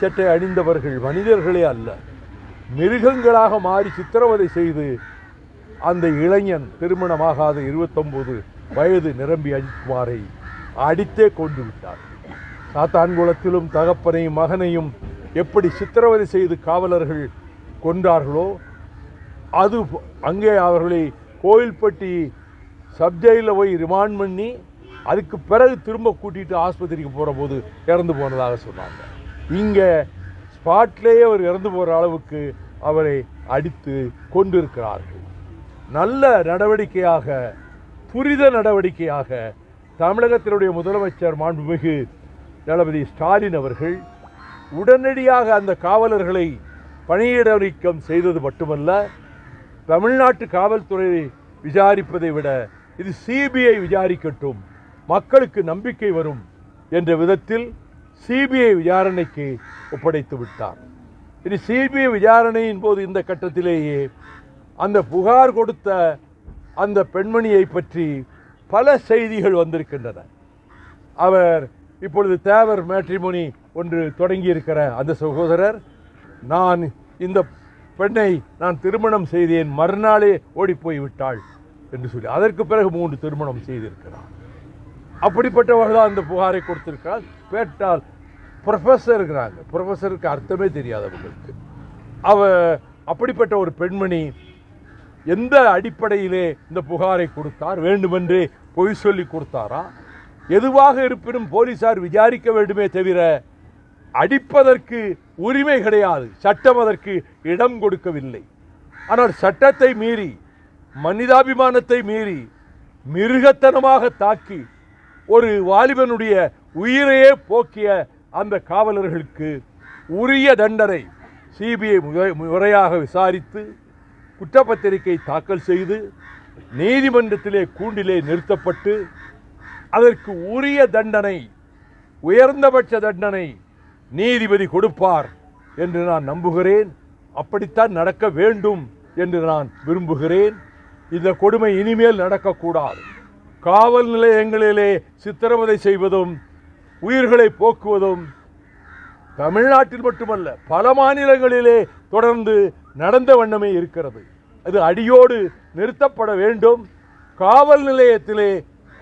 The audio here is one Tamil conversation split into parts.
சட்டை அணிந்தவர்கள் மனிதர்களே அல்ல. மிருகங்களாக மாறி சித்திரவதை செய்து அந்த இளைஞன் திருமணமாகாத இருபத்தொம்போது வயது நிரம்பி அஜித்குமாரை அடித்தே கொண்டு விட்டார் சாத்தான்குளத்திலும் தகப்பனையும் மகனையும் எப்படி சித்திரவதை செய்து காவலர்கள் கொன்றார்களோ அது அங்கே அவர்களை கோயில்பட்டி சப்ஜெயிலில் போய் ரிமாண்ட் பண்ணி அதுக்கு பிறகு திரும்ப கூட்டிட்டு ஆஸ்பத்திரிக்கு போகிற போது இறந்து போனதாக சொன்னாங்க. இங்கே ஸ்பாட்லேயே அவர் இறந்து போகிற அளவுக்கு அவரை அடித்து கொண்டிருக்கிறார்கள். நல்ல நடவடிக்கையாக துரித நடவடிக்கையாக தமிழகத்தினுடைய முதலமைச்சர் மாண்புமிகு தளபதி ஸ்டாலின் அவர்கள் உடனடியாக அந்த காவலர்களை பணியிட நீக்கம் செய்தது மட்டுமல்ல தமிழ்நாட்டு காவல்துறையை விசாரிப்பதை விட இது சிபிஐ விசாரிக்கட்டும் மக்களுக்கு நம்பிக்கை வரும் என்ற விதத்தில் சிபிஐ விசாரணைக்கு ஒப்படைத்து விட்டார். இது சிபிஐ விசாரணையின் போது இந்த கட்டத்திலேயே அந்த புகார் கொடுத்த அந்த பெண்மணியை பற்றி பல செய்திகள் வந்திருக்கின்றன. அவர் இப்பொழுது தேவர் மேட்ரிமோனி ஒன்று தொடங்கியிருக்கிற அந்த சகோதரர் நான் இந்த பெண்ணை நான் திருமணம் செய்தேன் மறுநாளே ஓடிப்போய் விட்டாள் என்று சொல்லி அதற்கு பிறகு மூன்று திருமணம் செய்திருக்கிறார். அப்படிப்பட்டவர்கள் தான் அந்த புகாரை கொடுத்திருக்கிறார். கேட்டால் ப்ரொஃபஸர் இருக்கிறாங்க ப்ரொஃபஸருக்கு அர்த்தமே தெரியாதவங்களுக்கு அவ அப்படிப்பட்ட ஒரு பெண்மணி எந்த அடிப்படையிலே இந்த புகாரை கொடுத்தார்? வேண்டுமென்றே பொய் சொல்லி கொடுத்தாரா? எதுவாக இருப்பினும் போலீசார் விசாரிக்க வேண்டுமே தவிர அடிப்பதற்கு உரிமை கிடையாது. சட்டம் அதற்கு இடம் கொடுக்கவில்லை. ஆனால் சட்டத்தை மீறி மனிதாபிமானத்தை மீறி மிருகத்தனமாக தாக்கி ஒரு வாலிபனுடைய உயிரையே போக்கிய அந்த காவலர்களுக்கு உரிய தண்டனை சிபிஐ முறையாக விசாரித்து குற்றப்பத்திரிகை தாக்கல் செய்து நீதிமன்றத்திலே கூண்டிலே நிறுத்தப்பட்டு அதற்கு உரிய தண்டனை உயர்ந்தபட்ச தண்டனை நீதிபதி கொடுப்பார் என்று நான் நம்புகிறேன். அப்படித்தான் நடக்க வேண்டும் என்று நான் விரும்புகிறேன். இந்த கொடுமை இனிமேல் நடக்கக்கூடாது. காவல் நிலையங்களிலே சித்திரவதை செய்வதும் உயிர்களை போக்குவதும் தமிழ்நாட்டில் மட்டுமல்ல பல மாநிலங்களிலே தொடர்ந்து நடந்த வண்ணமே இருக்கிறது. அது அடியோடு நிறுத்தப்பட வேண்டும். காவல் நிலையத்திலே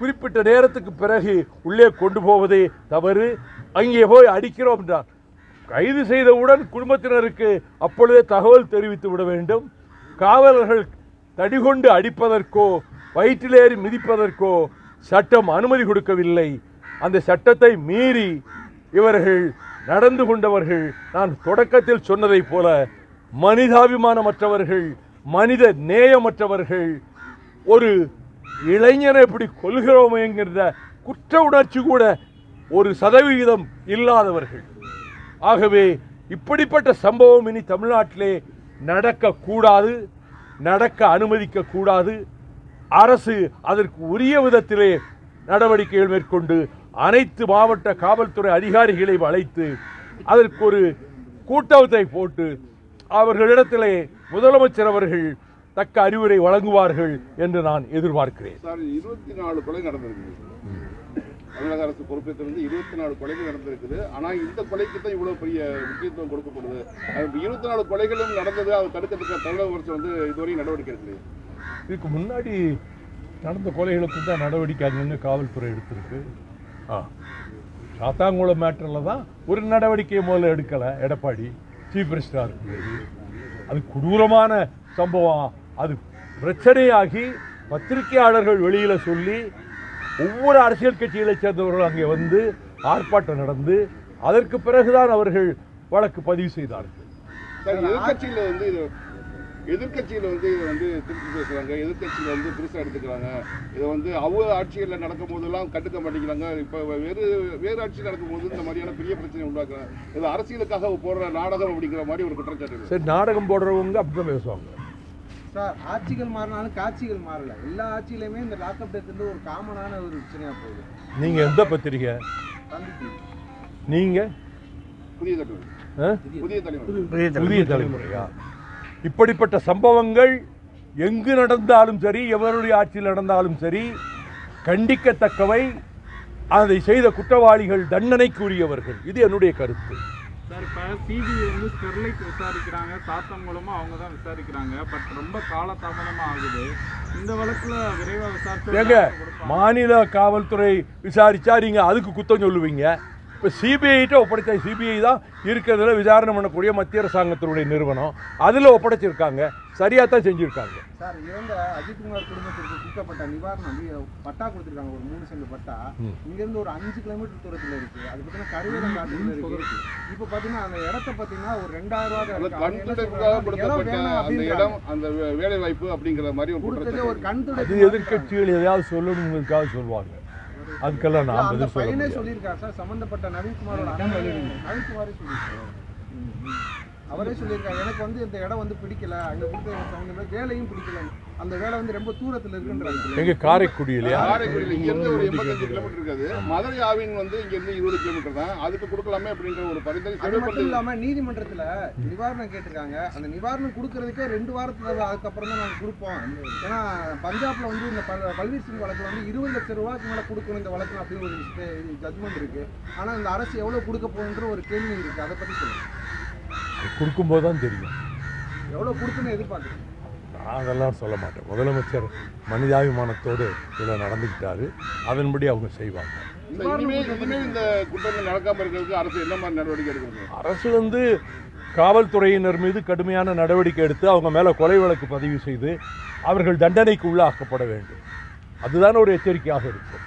குறிப்பிட்ட நேரத்துக்கு பிறகு உள்ளே கொண்டு போவதே தவறு. அங்கே போய் அடிக்கிறோம் என்றார் கைது செய்தவுடன் குடும்பத்தினருக்கு அப்பொழுதே தகவல் தெரிவித்து விட வேண்டும். காவலர்கள் தடிகொண்டு அடிப்பதற்கோ வயிற்றிலேறி மிதிப்பதற்கோ சட்டம் அனுமதி கொடுக்கவில்லை. அந்த சட்டத்தை மீறி இவர்கள் நடந்து கொண்டவர்கள் நான் தொடக்கத்தில் சொன்னதைப் போல மனிதாபிமானமற்றவர்கள் மனித நேயமற்றவர்கள் ஒரு இளைஞரை எப்படி கொள்கிறோம் என்கிற குற்ற உணர்ச்சி கூட ஒரு சதவிகிதம் இல்லாதவர்கள். ஆகவே இப்படிப்பட்ட சம்பவம் இனி தமிழ்நாட்டிலே நடக்கக்கூடாது நடக்க அனுமதிக்கக்கூடாது. அரசு அதற்கு உரிய விதத்திலே நடவடிக்கைகள் மேற்கொண்டு அனைத்து மாவட்ட காவல்துறை அதிகாரிகளை அழைத்து அதற்கு ஒரு கூட்டத்தை போட்டு அவர்களிடத்திலே முதலமைச்சர் அவர்கள் தக்க அறிவுரை வழங்குவார்கள் என்று நான் எதிர்பார்க்கிறேன். சார் இருபத்தி நாலு கொலை நடந்திருக்கு தமிழக அரசு பொறுப்பேற்றிருந்து இருபத்தி நாலு கொலைகள் நடந்திருக்குது. ஆனால் இந்த கொலைக்கு தான் இவ்வளோ பெரிய முக்கியத்துவம் கொடுக்கப்படுது. இருபத்தி நாலு கொலைகளும் நடந்தது அதை தடுக்கிறதுக்கு தமிழக அரசு வந்து இதுவரையும் நடவடிக்கை எடுக்கலையே. இதுக்கு முன்னாடி நடந்த கொலைகளுக்கு தான் நடவடிக்கை அங்கங்கே காவல்துறை எடுத்திருக்கு. ஆ. சாத்தாங்குளம் மேட்டரில் தான் ஒரு நடவடிக்கையை முதல்ல எடுக்கலை எடப்பாடி. சீஃப் மினிஸ்டராக இருக்கும்போது. அது கொடூரமான சம்பவம். அது பிரச்சனையாகி பத்திரிகையாளர்கள் வெளியில் சொல்லி ஒவ்வொரு அரசியல் கட்சிகளைச் சேர்ந்தவர்கள் அங்கே வந்து ஆர்ப்பாட்டம் நடந்து அதற்கு பிறகுதான் அவர்கள் வழக்கு பதிவு செய்தார்கள். எதிர்கட்சியில் வந்து எதிர்கட்சியில வந்து இதை வந்து திருப்பி பேசுறாங்க எதிர்கட்சியில வந்து பெருசா எடுத்துக்கிறாங்க. இதை வந்து அவங்க ஆட்சியில் நடக்கும் போதெல்லாம் கண்டுக்க மாட்டேங்கிறாங்க. இப்போ வேறு வேறு ஆட்சி நடக்கும் போது இந்த மாதிரியான பெரிய பிரச்சனை உண்டாக்குறாங்க இது அரசியலுக்காக போடுற நாடகம் அப்படிங்கிற மாதிரி ஒரு குற்றச்சாட்டு இருக்கு. சரி நாடகம் போடுறவங்க அப்படிதான் பேசுவாங்க. சார் ஆட்சிகள் மாறினாலும் காட்சிகள் மாறல. எல்லா ஆட்சியிலுமே இந்த லாக்அப் டெத் வந்து ஒரு காமனான ஒரு பிரச்சனையா போகுது. நீங்கள் எந்த பத்திரிகை? நீங்கள் புதிய ஆ? புதிய தலைவர். புதிய தலைமுறையா? இப்படிப்பட்ட சம்பவங்கள் எங்கு நடந்தாலும் சரி எவருடைய ஆட்சியில் நடந்தாலும் சரி கண்டிக்கத்தக்கவை. அதை செய்த குற்றவாளிகள் தண்டனைக்குரியவர்கள். இது என்னுடைய கருத்து. சார் இப்போ சிபிஐ வந்து ஸ்டெர்லைட் விசாரிக்கிறாங்க. சாத்தன் மூலமா அவங்க தான் விசாரிக்கிறாங்க. பட் ரொம்ப காலதாமதமா ஆகுது. இந்த வழக்குல விரைவா விசாரிச்சு மாநில காவல்துறை விசாரிச்சா நீங்க அதுக்கு குத்தம் சொல்லுவீங்க? இப்போ சிபிஐட்ட ஒப்படைச்ச சிபிஐ தான் இருக்கிறதுல விசாரணை பண்ணக்கூடிய மத்திய அரசாங்கத்தினுடைய நிறுவனம். அதில் ஒப்படைச்சிருக்காங்க. சரியாக தான் செஞ்சுருக்காங்க. சார் இறந்த அஜித்குமார் குடும்பத்திற்கு கொடுக்கப்பட்ட நிவாரணம் பட்டா கொடுத்துருக்காங்க. ஒரு மூணு சென்ட் பட்டா. இங்க இருந்து ஒரு அஞ்சு கிலோமீட்டர் தூரத்துல இருக்கு. அது பார்த்தீங்கன்னா கருவேலம் காட்டுல இருக்கு. இப்போ பார்த்தீங்கன்னா அந்த இடத்த பார்த்தீங்கன்னா ஒரு ரெண்டாயிரம் ரூபாய் அந்த இடம் அந்த அப்படின்றாங்க. இடம் அந்த வே- வேலை வாய்ப்பு அப்படிங்கிற மாதிரி ஒரு கொடுத்ததே ஒரு குற்றச்சாட்டு கண் எதிர்க்கட்சிகள் எதையாவது சொல்லணுங்கிறதுக்காக சொல்லுவாங்க அதுக்கெல்லாம் நான் பதில் சொல்ல. சொல்லியிருக்காரு சார் சம்பந்தப்பட்ட நவீன்குமாரோட அண்ணன் நவீன்குமாரே சொல்லியிருக்காரு. அவரே சொல்லியிருக்காரு எனக்கு வந்து இந்த இடம் வந்து பிடிக்கல அங்க கொடுத்த எனக்கு இல்லை, வேலையும் பிடிக்கல அந்த வேலை வந்து ரொம்ப தூரத்துல இருக்குன்றாங்க எங்க காரைக்குடியிலையா காரைக்குடியில் இங்க இருந்து ஒரு எண்பத்தஞ்சு கிலோமீட்டர் இருக்காது. மதுரை ஆவின் வந்து இங்க இருந்து இருபது கிலோமீட்டர் தான். அதுக்கு கொடுக்கலாமே அப்படின்ற ஒரு பரிந்துரை அது மட்டும் பண்ணி இல்லாம நீதிமன்றத்துல நிவாரணம் கேட்டிருக்காங்க. அந்த நிவாரணம் கொடுக்கறதுக்கே ரெண்டு வாரத்துல அதுக்கப்புறம் தான் நாங்க கொடுப்போம். ஏன்னா பஞ்சாப்ல வந்து இந்த பல்- பல்வீர் சிங் வழக்குல வந்து இருபது லட்சம் ரூபாய்க்கு மேல கொடுக்கணும் இந்த வழக்கு அப்படின்னு ஒரு ஜட்மெண்ட் இருக்கு. ஆனா இந்த அரசு எவ்வளவு கொடுக்க போகுன்ற ஒரு கேள்வி இருக்கு. அதை பத்தி சொல்லுங்க. கொடுக்கும்போது தான் தெரியும் கொடுக்குன்னு எதிர்பார்க்குறீங்க நான் அதெல்லாம் சொல்ல மாட்டேன் முதலமைச்சர் மனிதாபிமானத்தோடு இதில் நடந்துக்கிட்டாரு. அதன்படி அவங்க செய்வாங்க. இந்த குற்றங்கள் இருக்கிறதுக்கு அரசு என்ன மாதிரி நடவடிக்கை எடுக்கணும் அரசு வந்து காவல்துறையினர் மீது கடுமையான நடவடிக்கை எடுத்து அவங்க மேலே கொலை வழக்கு பதிவு செய்து அவர்கள் தண்டனைக்கு உள்ளாக்கப்பட வேண்டும். அதுதான் ஒரு எச்சரிக்கையாக இருக்கும்.